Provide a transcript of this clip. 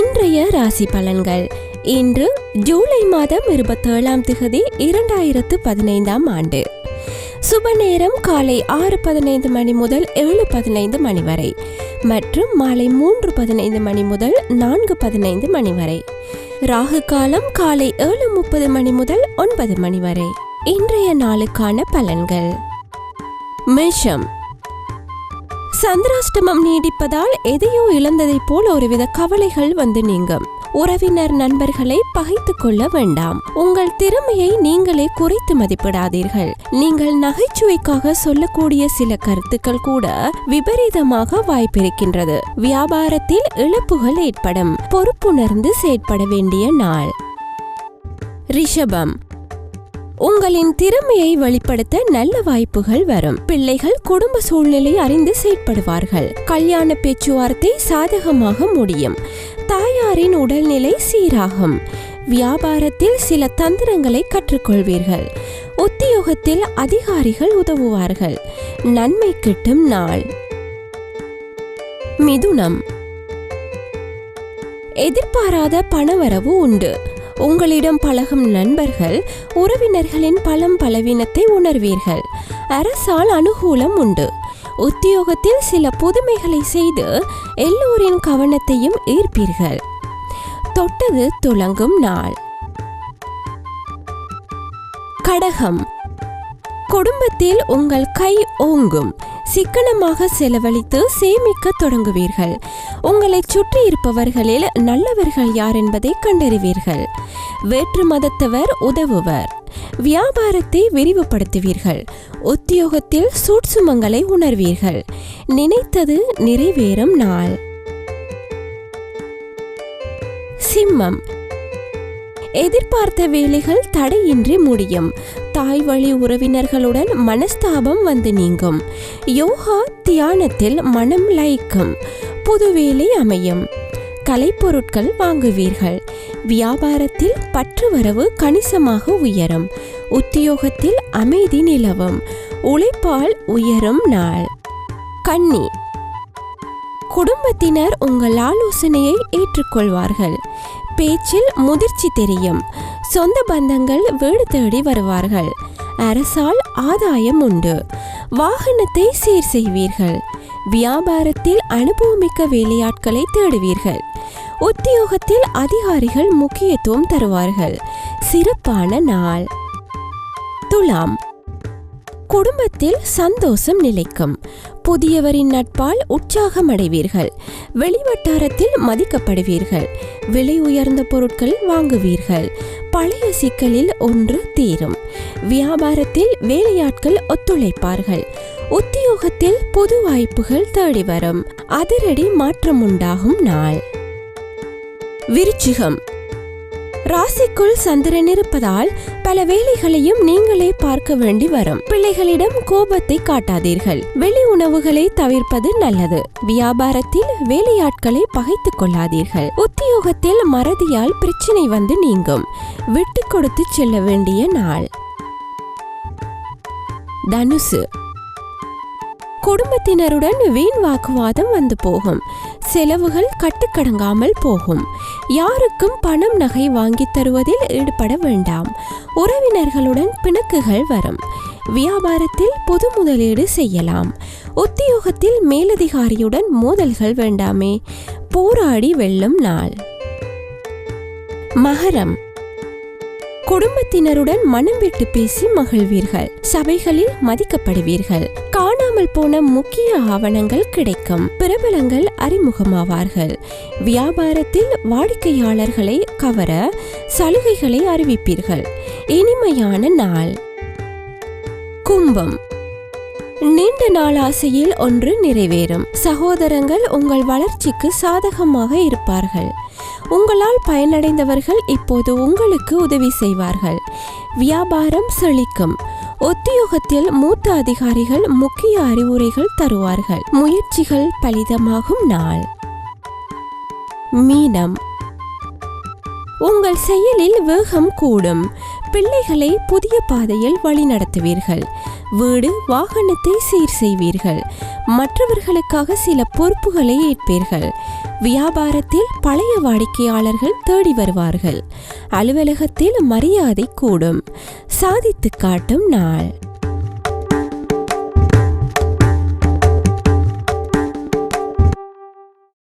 இன்றைய ராசி பலன்கள். இன்று ஜூலை மாதம் இருபத்தேழாம் திகதி இரண்டாயிரத்து பதினைந்தாம் ஆண்டு. சுப நேரம் காலை ஆறு பதினைந்து மணி முதல் ஏழு பதினைந்து மணி வரை மற்றும் மாலை மூன்று பதினைந்து மணி முதல் நான்கு பதினைந்து மணி வரை. ராகு காலம் காலை ஏழு முப்பது மணி முதல் ஒன்பது மணி வரை. இன்றைய நாளுக்கான பலன்கள். மேஷம். சந்திராஷ்டமம் நீடிப்பதால் எதையோ இழந்ததைப் போல் ஒருவித கவலைகள் வந்து நீங்கும். உறவினர் நண்பர்களை பகைத்துக் கொள்ள வேண்டாம். உங்கள் திறமையை நீங்களே குறைத்து மதிப்பிடாதீர்கள். நீங்கள் நகைச்சுவைக்காக சொல்லக்கூடிய சில கருத்துக்கள் கூட விபரீதமாக வாய்ப்பிருக்கின்றது. வியாபாரத்தில் இழப்புகள் ஏற்படும். பொறுப்புணர்ந்து செயற்பட வேண்டிய நாள். ரிஷபம். உங்களின் திறமையை வெளிப்படுத்த நல்ல வாய்ப்புகள் வரும். பிள்ளைகள் குடும்ப சூழ்நிலை அறிந்து செயற்படுவார்கள். கல்யாண பேச்சுவார்த்தை சாதகமாக முடியும். தாயாரின் உடல்நிலை சீராகும். வியாபாரத்தில் சில தந்திரங்களை கற்றுக்கொள்வீர்கள். உத்தியோகத்தில் அதிகாரிகள் உதவுவார்கள். நன்மை கிட்டும் நாள். மிதுனம். எதிர்பாராத பணவரவு உண்டு. உங்களிடம் பழகும் நண்பர்கள் உறவினர்களின் பலம் பலவீனத்தை உணர்வீர்கள். அரசால் அனுகூலம் உண்டு. உத்தியோகத்தில் சில புதுமைகளை செய்து எல்லோரின் கவனத்தையும் ஈர்ப்பீர்கள். தொட்டது துலங்கும் நாள். கடகம். குடும்பத்தில் உங்கள் கை ஓங்கும். சிக்கனமாக செலவழித்து சேமிக்க தொடங்குவீர்கள். உங்களை சுற்றி இருப்பவர்களில் நல்லவர்கள் யார் என்பதை கண்டறிவீர்கள். வேற்று மதத்தவர் உதவுவர். வியாபாரத்தை விரிவுபடுத்துவீர்கள். உத்தியோகத்தில் சூட்சுமங்களை உணர்வீர்கள். நினைத்தது நிறைவேறும் நாள். சிம்மம். எதிர்பார்த்த வேலைகள் தடையின்றி முடியும். தாய் வழி உறவினர்களுடன் மனஸ்தாபம் வந்து நீங்கும். யோகா தியானத்தில் மனம் லயிக்கும் புது வேலை அமையும். கலைப்பொருட்கள் வாங்குவீர்கள். வியாபாரத்தில் பற்றுவரவு கணிசமாக உயரும். உத்தியோகத்தில் அமைதி நிலவும். உழைப்பால் உயரும் நாள். கண்ணி குடும்பத்தினர் உங்கள் ஆலோசனையை ஏற்றுக்கொள்வார்கள். பேச்சில் முதிர்ச்சி தெரியும். சொந்த பந்தங்கள் வீடு தேடி வருவார்கள். அரசால் ஆதாயம் உண்டு. வாகனத்தை சீர் செய்வீர்கள். வியாபாரத்தில் அனுபவமிக்க வேலையாட்களை தேடுவீர்கள். உத்தியோகத்தில் அதிகாரிகள் முக்கியத்துவம் தருவார்கள். சிறப்பான நாள். துலாம். குடும்பத்தில் சந்தோஷம் நிலைக்கும். புதியவரின் நட்பால் உற்சாகம் அடைவீர்கள் வெளிவட்டாரத்தில் மதிக்கப்படுவீர்கள். விலை உயர்ந்த பொருட்கள் வாங்குவீர்கள். பழைய சிக்கலில் ஒன்று தீரும். வியாபாரத்தில் வேலையாட்கள் ஒத்துழைப்பார்கள். உத்தியோகத்தில் புது வாய்ப்புகள் தேடி வரும் அதிரடி மாற்றம் உண்டாகும் நாள். விருச்சிகம். ராசிக்குள் சந்திரன் இருப்பதால் பல வேலைகளையும் நீங்களே பார்க்க வேண்டி வரும். பிள்ளைகளிடம் கோபத்தை காட்டாதீர்கள். வெளி உணவுகளை தவிர்ப்பது நல்லது. வியாபாரத்தில் வேலையாட்களை பகைத்துக் கொள்ளாதீர்கள். உத்தியோகத்தில் மறதியால் பிரச்சனை வந்து நீங்கும். விட்டு கொடுத்து செல்ல வேண்டிய நாள். தனுசு. குடும்பத்தினருடன் வீண் வாக்குவாதம் வந்து போகும். செலவுகள் கட்டுக்கடங்காமல் போகும். யாருக்கும் பணம் நகை வாங்கித் தருவதில் ஈடுபட வேண்டாம். உறவினர்களுடன் பிணக்குகள் வரும். வியாபாரத்தில் பொது முதலீடு செய்யலாம். உத்தியோகத்தில் மேலதிகாரியுடன் மோதல்கள் வேண்டாமே. போராடி வெல்லும் நாள். மகரம். குடும்பத்தினருடன் மனம் விட்டு பேசி மகிழ்வீர்கள். சபைகளில் மதிக்கப்படுவீர்கள். காணாமல் போன முக்கிய ஆவணங்கள் கிடைக்கும். பிரபலங்கள் அறிமுகமாவார்கள். வியாபாரத்தில் வாடிக்கையாளர்களை கவர சலுகைகளை அறிவிப்பீர்கள். இனிமையான நாள். கும்பம். நீண்ட நாள் ஆசையில் ஒன்று நிறைவேறும். சகோதரங்கள் உங்கள் வளர்ச்சிக்கு சாதகமாக இருப்பார்கள். உங்களால் பயனடைந்தவர்கள் இப்போது உங்களுக்கு உதவி செய்வார்கள். வியாபாரம் செழிக்கும். உத்தியோகத்தில் மூத்த அதிகாரிகள் முக்கிய அறிவுரைகள் தருவார்கள். முயற்சிகள் பலிதமாகும் நாள். மீனம். உங்கள் செயலில் வேகம் கூடும். பிள்ளைகளை புதிய பாதையில் வழிநடத்துவீர்கள் வீடு வாகனத்தை சீர் செய்வீர்கள். மற்றவர்களுக்காக சில பொறுப்புகளை ஏற்பீர்கள். வியாபாரத்தில் பழைய வாடிக்கையாளர்கள் தேடி வருவார்கள். அலுவலகத்தில் மரியாதை கூடும். சாதித்து காட்டும் நாள்.